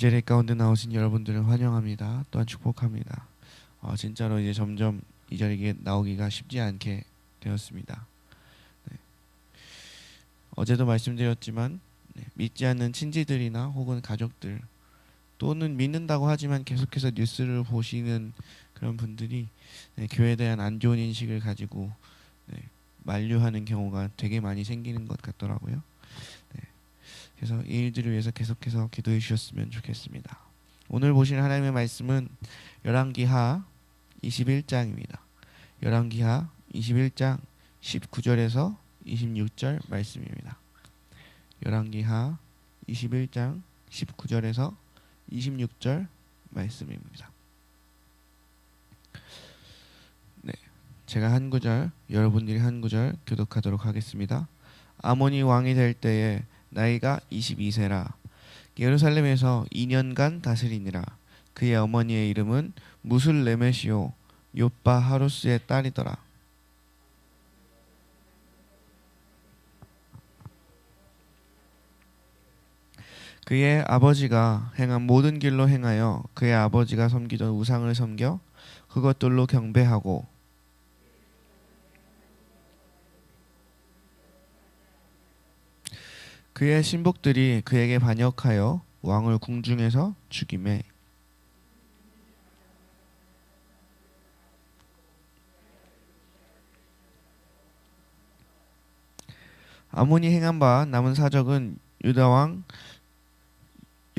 제리 가운데 나오신 여러분들을 환영합니다. 또한 축복합니다. 어, 진짜로 이제 점점 이 자리에 나오기가 쉽지 않게 되었습니다. 네. 어제도 말씀드렸지만 네, 믿지 않는 친지들이나 혹은 가족들 또는 믿는다고 하지만 계속해서 뉴스를 보시는 그런 분들이 네, 교회에 대한 안 좋은 인식을 가지고 네, 만류하는 경우가 되게 많이 생기는 것 같더라고요. 네, 그래서 이 일들을 위해서 계속해서 기도해 주셨으면 좋겠습니다. 오늘 보실 하나님의 말씀은 열왕기하 21장입니다. 열왕기하 21장 19절에서 26절 말씀입니다. 열왕기하 21장 19절에서 26절 말씀입니다. 네, 제가 한 구절, 여러분들이 한 구절 교독하도록 하겠습니다. 아모니 왕이 될 때에 나이가 22세라 예루살렘에서 2년간 다스리니라 그의 어머니의 이름은 무술레메시오 요빠 하루스의 딸이더라. 그의 아버지가 행한 모든 길로 행하여 그의 아버지가 섬기던 우상을 섬겨 그것들로 경배하고 그의 신복들이 그에게 반역하여 왕을 궁중에서 죽임에. 아몬이 행한 바 남은 사적은 유다 왕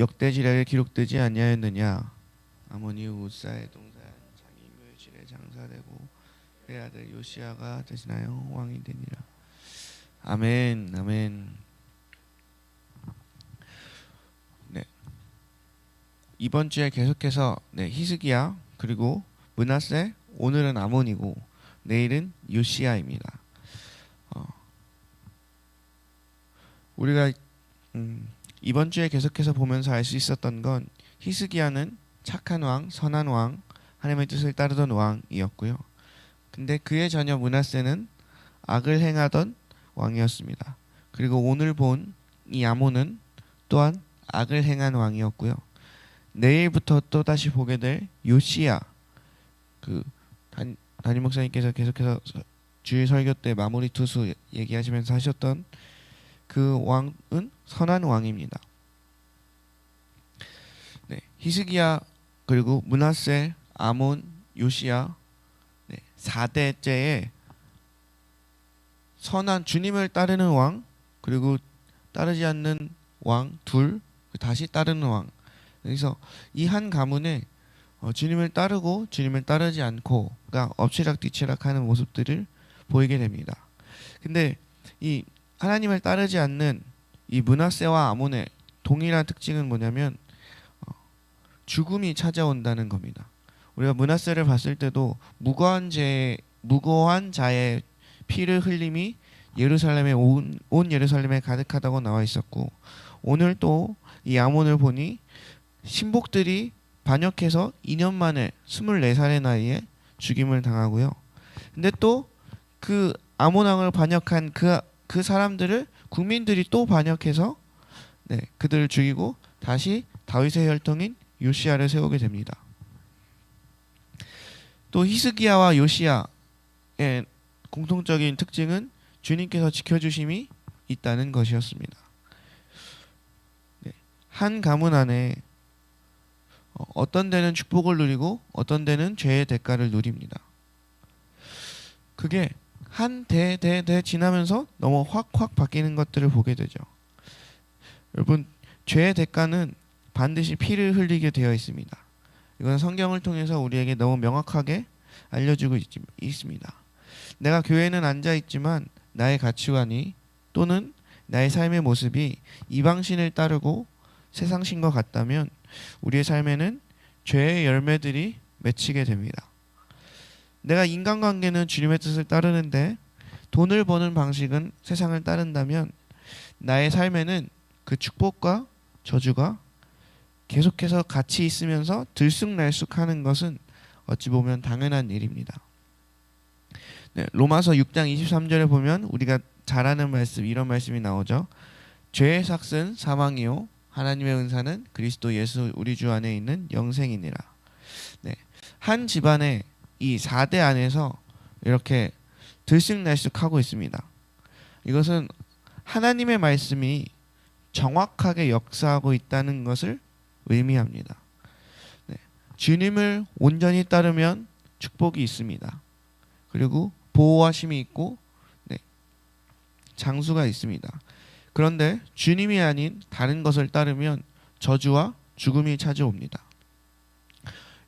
역대지략에 기록되지 아니하였느냐? 아몬이 우사의 동산 자기 묘실에 장사되고 그의 아들 요시아가 대신하여 왕이 되니라. 아멘 아멘 이번 주에 계속해서 네 히스기야 그리고 문하세 오늘은 아몬이고 내일은 요시아입니다 어, 우리가 음, 이번 주에 계속해서 보면서 알 수 있었던 건 히스기야는 착한 왕, 선한 왕, 하나님의 뜻을 따르던 왕이었고요. 근데 그의 자녀 문하세는 악을 행하던 왕이었습니다. 그리고 오늘 본 이 아몬은 또한 악을 행한 왕이었고요. 내일부터 또 다시 보게 될 요시야 그 단, 담임 목사님께서 계속해서 주일 설교 때 마무리 투수 얘기하시면서 하셨던 그 왕은 선한 왕입니다. 네, 히스기야 그리고 문하세, 아몬, 요시야 네, 4대째의 선한 주님을 따르는 왕 그리고 따르지 않는 왕 둘 다시 따르는 왕 그래서 이 한 가문에 어, 주님을 따르고 주님을 따르지 않고 그러니까 엎치락뒤치락하는 모습들을 보이게 됩니다. 근데 이 하나님을 따르지 않는 이 문하세와 아몬의 동일한 특징은 뭐냐면 어, 죽음이 찾아온다는 겁니다. 우리가 문하세를 봤을 때도 무고한 제 무고한 자의 피를 흘림이 예루살렘에 온, 온 예루살렘에 가득하다고 나와 있었고 오늘 또 이 아몬을 보니 신복들이 반역해서 2년 만에 24살의 나이에 죽임을 당하고요. 근데 또 그 아몬 왕을 반역한 그, 그 사람들을 국민들이 또 반역해서 네, 그들을 죽이고 다시 다윗의 혈통인 요시아를 세우게 됩니다. 또 히스기야와 요시아의 공통적인 특징은 주님께서 지켜주심이 있다는 것이었습니다. 네, 한 가문 안에 어, 어떤 데는 축복을 누리고 어떤 데는 죄의 대가를 누립니다. 그게 한 대 대 대 지나면서 너무 확확 바뀌는 것들을 보게 되죠. 여러분 죄의 대가는 반드시 피를 흘리게 되어 있습니다. 이건 성경을 통해서 우리에게 너무 명확하게 알려주고 있, 있습니다. 내가 교회는 앉아 있지만 나의 가치관이 또는 나의 삶의 모습이 이방신을 따르고 세상신과 같다면 우리의 삶에는 죄의 열매들이 맺히게 됩니다. 내가 인간관계는 주님의 뜻을 따르는데 돈을 버는 방식은 세상을 따른다면 나의 삶에는 그 축복과 저주가 계속해서 같이 있으면서 들쑥날쑥하는 것은 어찌 보면 당연한 일입니다. 네, 로마서 6장 23절에 보면 우리가 잘 아는 말씀 이런 말씀이 나오죠. 죄의 삭은 사망이요 하나님의 은사는 그리스도 예수 우리 주 안에 있는 영생이니라. 네. 한 집안의 이 4대 안에서 이렇게 들쑥날쑥하고 있습니다. 이것은 하나님의 말씀이 정확하게 역사하고 있다는 것을 의미합니다. 네. 주님을 온전히 따르면 축복이 있습니다. 그리고 보호하심이 있고 네. 장수가 있습니다. 그런데 주님이 아닌 다른 것을 따르면 저주와 죽음이 찾아옵니다.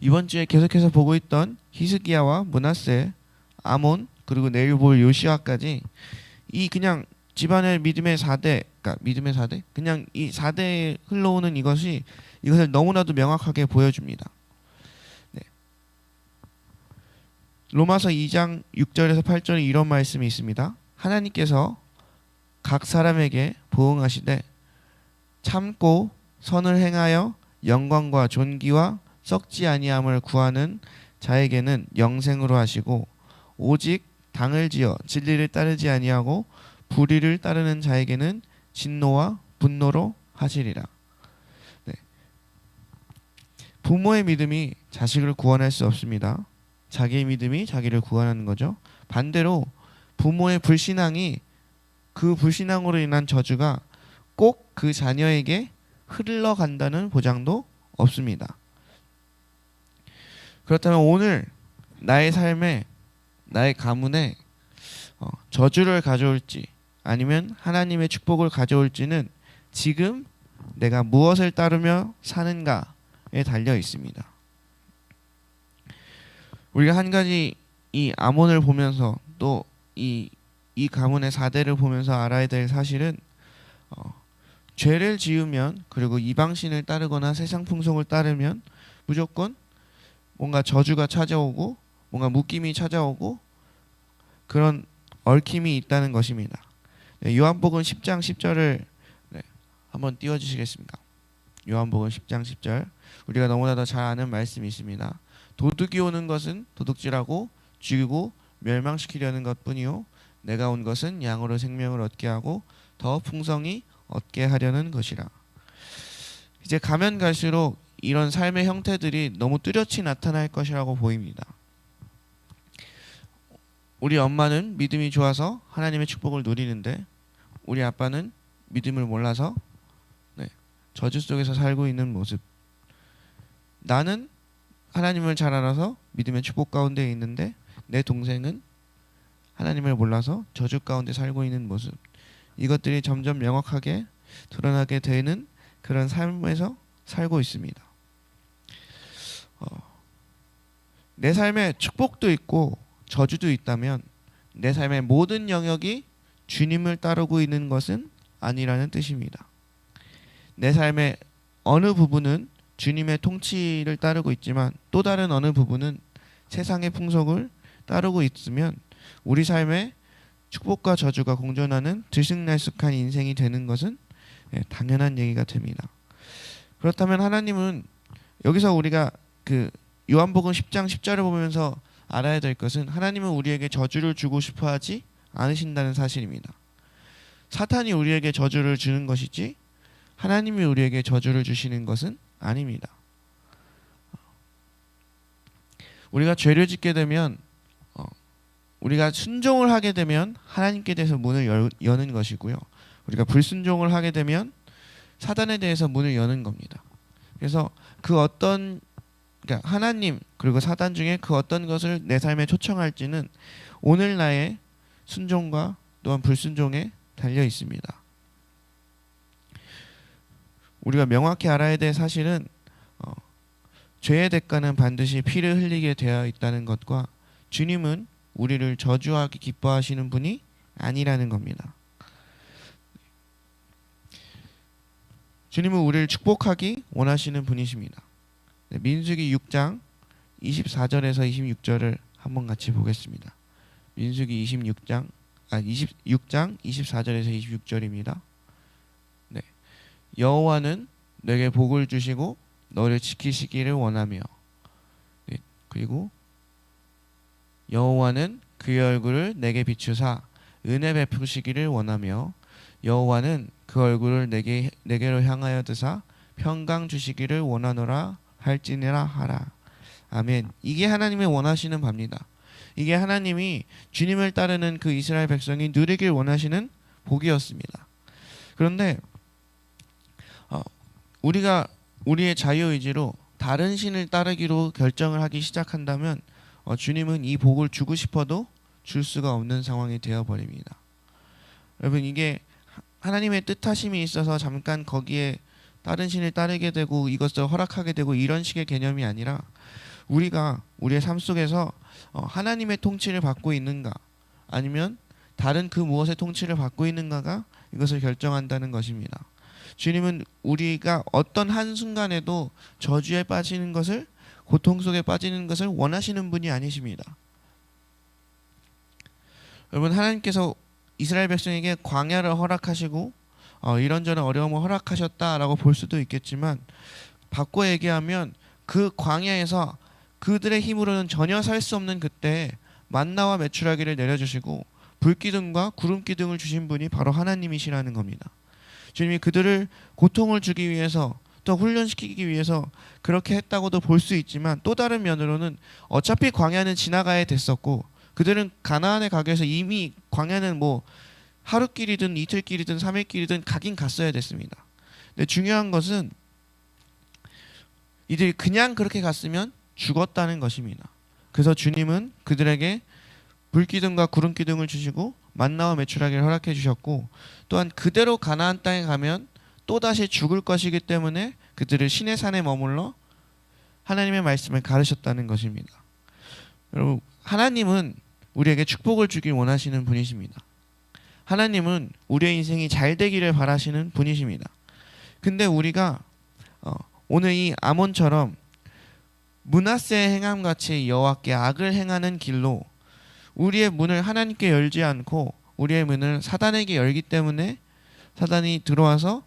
이번 주에 계속해서 보고 있던 히스기야와 문하세, 아몬 그리고 내일 볼 요시아까지 이 그냥 집안의 믿음의 4대, 그러니까 믿음의 4대, 그냥 이 4대에 흘러오는 이것이 이것을 너무나도 명확하게 보여줍니다. 네. 로마서 2장 6절에서 8절에 이런 말씀이 있습니다. 하나님께서 각 사람에게 보응하시되 참고 선을 행하여 영광과 존귀와 썩지 아니함을 구하는 자에게는 영생으로 하시고 오직 당을 지어 진리를 따르지 아니하고 불의를 따르는 자에게는 진노와 분노로 하시리라. 네. 부모의 믿음이 자식을 구원할 수 없습니다. 자기의 믿음이 자기를 구원하는 거죠. 반대로 부모의 불신앙이 그 불신앙으로 인한 저주가 꼭 그 자녀에게 흘러간다는 보장도 없습니다. 그렇다면 오늘 나의 삶에 나의 가문에 어, 저주를 가져올지 아니면 하나님의 축복을 가져올지는 지금 내가 무엇을 따르며 사는가에 달려 있습니다. 우리가 한 가지 이 아몬을 보면서 또 이 이 가문의 사대를 보면서 알아야 될 사실은 어, 죄를 지으면 그리고 이방신을 따르거나 세상 풍속을 따르면 무조건 뭔가 저주가 찾아오고 뭔가 묶임이 찾아오고 그런 얽힘이 있다는 것입니다. 네, 요한복음 10장 10절을 네, 한번 띄워주시겠습니까? 요한복음 10장 10절 우리가 너무나도 잘 아는 말씀이 있습니다. 도둑이 오는 것은 도둑질하고 죽이고 멸망시키려는 것뿐이요 내가 온 것은 양으로 생명을 얻게 하고 더 풍성히 얻게 하려는 것이라. 이제 가면 갈수록 이런 삶의 형태들이 너무 뚜렷이 나타날 것이라고 보입니다. 우리 엄마는 믿음이 좋아서 하나님의 축복을 누리는데 우리 아빠는 믿음을 몰라서 네, 저주 속에서 살고 있는 모습. 나는 하나님을 잘 알아서 믿음의 축복 가운데 있는데 내 동생은 하나님을 몰라서 저주 가운데 살고 있는 모습. 이것들이 점점 명확하게 드러나게 되는 그런 삶에서 살고 있습니다. 어, 내 삶에 축복도 있고 저주도 있다면 내 삶의 모든 영역이 주님을 따르고 있는 것은 아니라는 뜻입니다. 내 삶의 어느 부분은 주님의 통치를 따르고 있지만 또 다른 어느 부분은 세상의 풍속을 따르고 있으면 우리 삶에 축복과 저주가 공존하는 들쑥날쑥한 인생이 되는 것은 예, 당연한 얘기가 됩니다. 그렇다면 하나님은 여기서 우리가 그 요한복음 10장 10절을 보면서 알아야 될 것은 하나님은 우리에게 저주를 주고 싶어 하지 않으신다는 사실입니다. 사탄이 우리에게 저주를 주는 것이지 하나님이 우리에게 저주를 주시는 것은 아닙니다. 우리가 죄를 짓게 되면 어, 우리가 순종을 하게 되면 하나님께 대해서 문을 열, 여는 것이고요. 우리가 불순종을 하게 되면 사단에 대해서 문을 여는 겁니다. 그래서 그 어떤 그러니까 하나님 그리고 사단 중에 그 어떤 것을 내 삶에 초청할지는 오늘 나의 순종과 또한 불순종에 달려 있습니다. 우리가 명확히 알아야 될 사실은 어, 죄의 대가는 반드시 피를 흘리게 되어 있다는 것과 주님은 우리를 저주하기 기뻐하시는 분이 아니라는 겁니다. 주님은 우리를 축복하기 원하시는 분이십니다. 네, 민수기 6장 24절에서 26절을 한번 같이 보겠습니다. 민수기 26장 아 26장 24절에서 26절입니다. 네. 여호와는 내게 복을 주시고 너를 지키시기를 원하며 네. 그리고 여호와는 그의 얼굴을 내게 비추사 은혜 베푸시기를 원하며 여호와는 그 얼굴을 내게 내게로 향하여 드사 평강 주시기를 원하노라 할지니라 하라. 아멘. 이게 하나님의 원하시는 바입니다. 이게 하나님이 주님을 따르는 그 이스라엘 백성이 누리길 원하시는 복이었습니다. 그런데 어, 우리가 우리의 자유 의지로 다른 신을 따르기로 결정을 하기 시작한다면 어, 주님은 이 복을 주고 싶어도 줄 수가 없는 상황이 되어 버립니다. 여러분 이게 하- 하나님의 뜻하심이 있어서 잠깐 거기에 다른 신을 따르게 되고 이것을 허락하게 되고 이런 식의 개념이 아니라 우리가 우리의 삶 속에서 어, 하나님의 통치를 받고 있는가 아니면 다른 그 무엇의 통치를 받고 있는가가 이것을 결정한다는 것입니다. 주님은 우리가 어떤 한 순간에도 저주에 빠지는 것을 고통 속에 빠지는 것을 원하시는 분이 아니십니다. 여러분 하나님께서 이스라엘 백성에게 광야를 허락하시고 어, 이런저런 어려움을 허락하셨다라고 볼 수도 있겠지만 바꿔 얘기하면 그 광야에서 그들의 힘으로는 전혀 살 수 없는 그때 만나와 메추라기를 내려주시고 불기둥과 구름기둥을 주신 분이 바로 하나님이시라는 겁니다. 주님이 그들을 고통을 주기 위해서 또 훈련시키기 위해서 그렇게 했다고도 볼 수 있지만 또 다른 면으로는 어차피 광야는 지나가야 됐었고 그들은 가나안에 가기 위해서 이미 광야는 뭐 하루길이든 이틀길이든 삼일길이든 가긴 갔어야 됐습니다. 근데 중요한 것은 이들이 그냥 그렇게 갔으면 죽었다는 것입니다. 그래서 주님은 그들에게 불기둥과 구름기둥을 주시고 만나와 메추라기를 허락해 주셨고 또한 그대로 가나안 땅에 가면 또 다시 죽을 것이기 때문에 그들을 신의 산에 머물러 하나님의 말씀을 가르쳤다는 것입니다. 여러분 하나님은 우리에게 축복을 주길 원하시는 분이십니다. 하나님은 우리의 인생이 잘 되기를 바라시는 분이십니다. 근데 우리가 어, 오늘 이 아몬처럼 문하세의 행함 같이 여호와께 악을 행하는 길로 우리의 문을 하나님께 열지 않고 우리의 문을 사단에게 열기 때문에 사단이 들어와서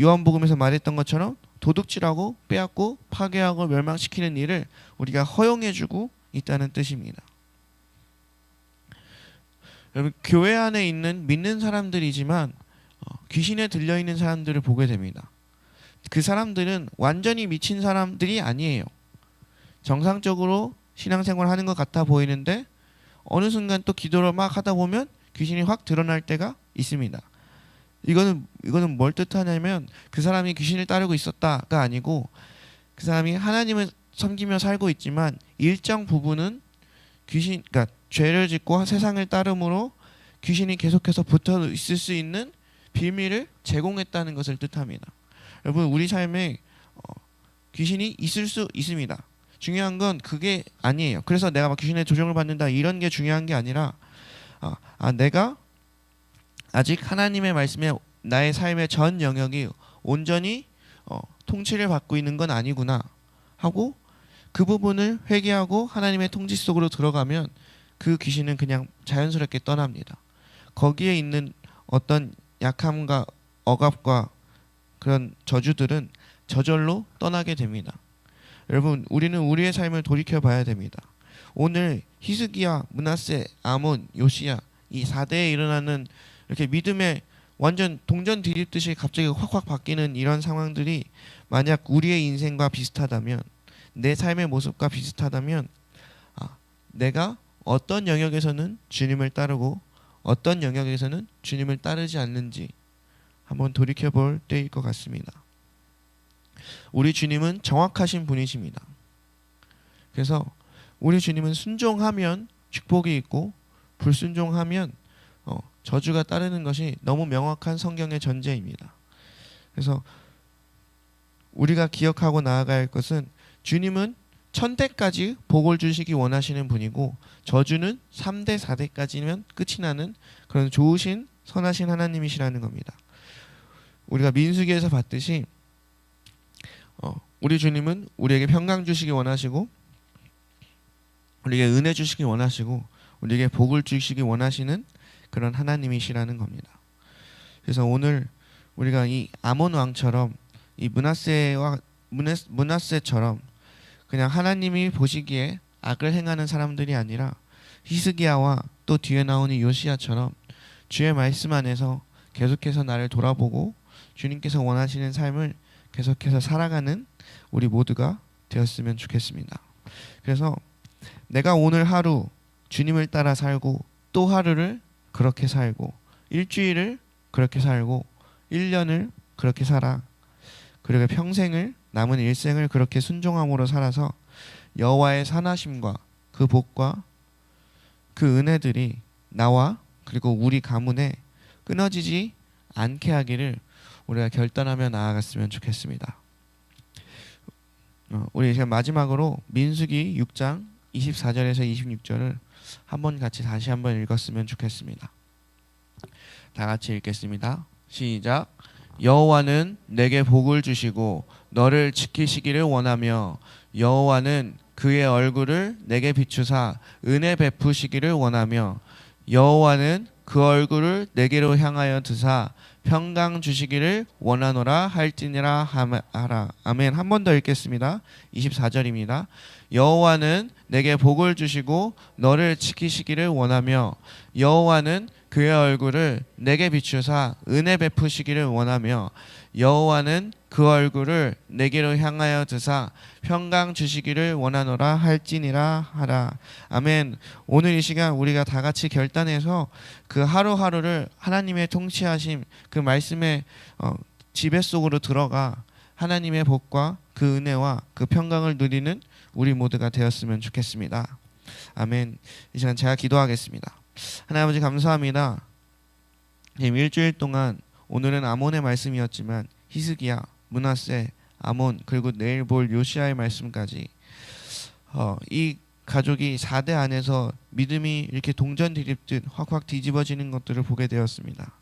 요한복음에서 말했던 것처럼 도둑질하고 빼앗고 파괴하고 멸망시키는 일을 우리가 허용해주고 있다는 뜻입니다. 여러분 교회 안에 있는 믿는 사람들이지만 어, 귀신에 들려 있는 사람들을 보게 됩니다. 그 사람들은 완전히 미친 사람들이 아니에요. 정상적으로 신앙생활 하는 것 같아 보이는데 어느 순간 또 기도를 막 하다 보면 귀신이 확 드러날 때가 있습니다. 이거는 이거는 뭘 뜻하냐면 그 사람이 귀신을 따르고 있었다가 아니고 그 사람이 하나님을 섬기며 살고 있지만 일정 부분은 귀신 그러니까 죄를 짓고 세상을 따름으로 귀신이 계속해서 붙어 있을 수 있는 비밀을 제공했다는 것을 뜻합니다. 여러분 우리 삶에 어, 귀신이 있을 수 있습니다. 중요한 건 그게 아니에요. 그래서 내가 막 귀신의 조종을 받는다 이런 게 중요한 게 아니라 아, 아 내가 아직 하나님의 말씀에 나의 삶의 전 영역이 온전히 어, 통치를 받고 있는 건 아니구나 하고 그 부분을 회개하고 하나님의 통치 속으로 들어가면 그 귀신은 그냥 자연스럽게 떠납니다. 거기에 있는 어떤 약함과 억압과 그런 저주들은 저절로 떠나게 됩니다. 여러분, 우리는 우리의 삶을 돌이켜 봐야 됩니다. 오늘 히스기야, 문하세, 아몬, 요시야 이 4대에 일어나는 이렇게 믿음의 완전 동전 뒤집듯이 갑자기 확확 바뀌는 이런 상황들이 만약 우리의 인생과 비슷하다면 내 삶의 모습과 비슷하다면 아, 내가 어떤 영역에서는 주님을 따르고 어떤 영역에서는 주님을 따르지 않는지 한번 돌이켜 볼 때일 것 같습니다. 우리 주님은 정확하신 분이십니다. 그래서 우리 주님은 순종하면 축복이 있고 불순종하면 어, 저주가 따르는 것이 너무 명확한 성경의 전제입니다. 그래서 우리가 기억하고 할 것은 주님은 천대까지 복을 주시기 원하시는 분이고 저주는 3대 4대까지면 끝이 나는 그런 좋으신 선하신 하나님이시라는 겁니다. 우리가 민수기에서 봤듯이 어, 우리 주님은 우리에게 평강 주시기 원하시고 우리에게 은혜 주시기 원하시고 우리에게 복을 주시기 원하시는 그런 하나님이시라는 겁니다. 그래서 오늘 우리가 이 아몬 왕처럼 이 문하세와 문하세, 문하세처럼 그냥 하나님이 보시기에 악을 행하는 사람들이 아니라 히스기야와 또 뒤에 나오는 요시야처럼 주의 말씀 안에서 계속해서 나를 돌아보고 주님께서 원하시는 삶을 계속해서 살아가는 우리 모두가 되었으면 좋겠습니다. 그래서 내가 오늘 하루 주님을 따라 살고 또 하루를 그렇게 살고 일주일을 그렇게 살고 1년을 그렇게 살아 그리고 평생을 남은 일생을 그렇게 순종함으로 살아서 여호와의 선하심과 그 복과 그 은혜들이 나와 그리고 우리 가문에 끊어지지 않게 하기를 우리가 결단하며 나아갔으면 좋겠습니다. 어, 우리 이제 마지막으로 민수기 6장 24절에서 26절을 한번 같이 다시 한번 읽었으면 좋겠습니다. 다 같이 읽겠습니다. 시작. 여호와는 내게 복을 주시고 너를 지키시기를 원하며 여호와는 그의 얼굴을 내게 비추사 은혜 베푸시기를 원하며 여호와는 그 얼굴을 내게로 향하여 드사 평강 주시기를 원하노라 할지니라 하라. 아멘. 한 번 더 읽겠습니다. 24절입니다. 여호와는 내게 복을 주시고 너를 지키시기를 원하며 여호와는 그의 얼굴을 내게 비추사 은혜 베푸시기를 원하며 여호와는 그 얼굴을 내게로 향하여 드사 평강 주시기를 원하노라 할지니라 하라. 아멘. 오늘 이 시간 우리가 다 같이 결단해서 그 하루하루를 하나님의 통치하심 그 말씀의 어, 지배 속으로 들어가 하나님의 복과 그 은혜와 그 평강을 누리는 우리 모두가 되었으면 좋겠습니다. 아멘. 이 시간 제가 기도하겠습니다. 하나님 아버지 감사합니다. 지금 일주일 동안 오늘은 아몬의 말씀이었지만 히스기야, 문하세, 아몬 그리고 내일 볼 요시아의 말씀까지 어, 이 가족이 4대 안에서 믿음이 이렇게 동전 뒤집듯 확확 뒤집어지는 것들을 보게 되었습니다.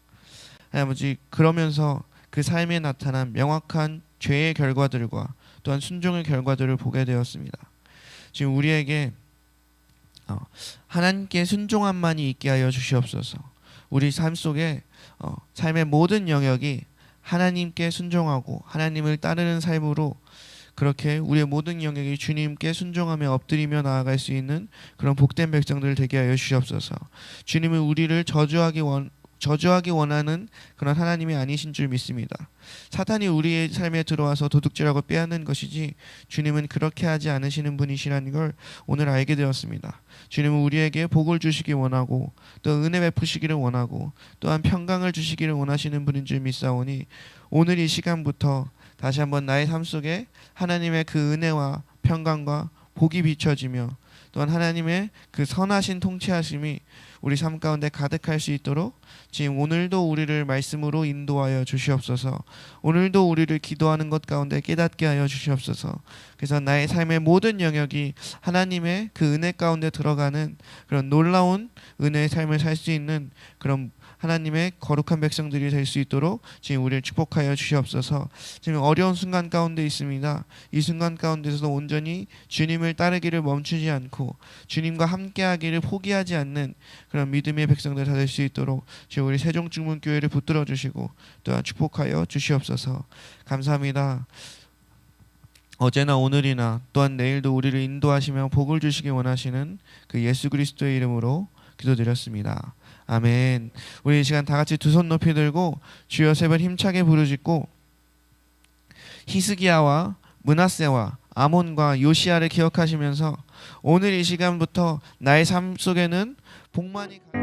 아버지 그러면서 그 삶에 나타난 명확한 죄의 결과들과 또한 순종의 결과들을 보게 되었습니다. 지금 우리에게 어, 하나님께 순종함만이 있게 하여 주시옵소서. 우리 삶 속에 어, 삶의 모든 영역이 하나님께 순종하고 하나님을 따르는 삶으로 그렇게 우리의 모든 영역이 주님께 순종하며 엎드리며 나아갈 수 있는 그런 복된 백성들 되게 하여 주시옵소서. 주님은 우리를 저주하기 원 저주하기 원하는 그런 하나님이 아니신 줄 믿습니다. 사탄이 우리의 삶에 들어와서 도둑질하고 빼앗는 것이지 주님은 그렇게 하지 않으시는 분이시라는 걸 오늘 알게 되었습니다. 주님은 우리에게 복을 주시기 원하고 또 은혜 베푸시기를 원하고 또한 평강을 주시기를 원하시는 분인 줄 믿사오니 오늘 이 시간부터 다시 한번 나의 삶 속에 하나님의 그 은혜와 평강과 복이 비춰지며 또한 하나님의 그 선하신 통치하심이 우리 삶 가운데 가득할 수 있도록 지금 오늘도 우리를 말씀으로 인도하여 주시옵소서. 오늘도 우리를 기도하는 것 가운데 깨닫게 하여 주시옵소서. 그래서 나의 삶의 모든 영역이 하나님의 그 은혜 가운데 들어가는 그런 놀라운 은혜의 삶을 살 수 있는 그런 하나님의 거룩한 백성들이 될 수 있도록 지금 우리를 축복하여 주시옵소서. 지금 어려운 순간 가운데 있습니다. 이 순간 가운데서도 온전히 주님을 따르기를 멈추지 않고 주님과 함께하기를 포기하지 않는 그런 믿음의 백성들 다 될 수 있도록 지금 우리 세종중문교회를 붙들어 주시고 또한 축복하여 주시옵소서. 감사합니다. 어제나 오늘이나 또한 내일도 우리를 인도하시며 복을 주시기 원하시는 그 예수 그리스도의 이름으로 기도드렸습니다. 아멘. 우리 이 시간 다 같이 두 손 높이 들고 주여 세번 힘차게 부르짖고 히스기야와 문하세와 아몬과 요시아를 기억하시면서 오늘 이 시간부터 나의 삶 속에는 복만이 가-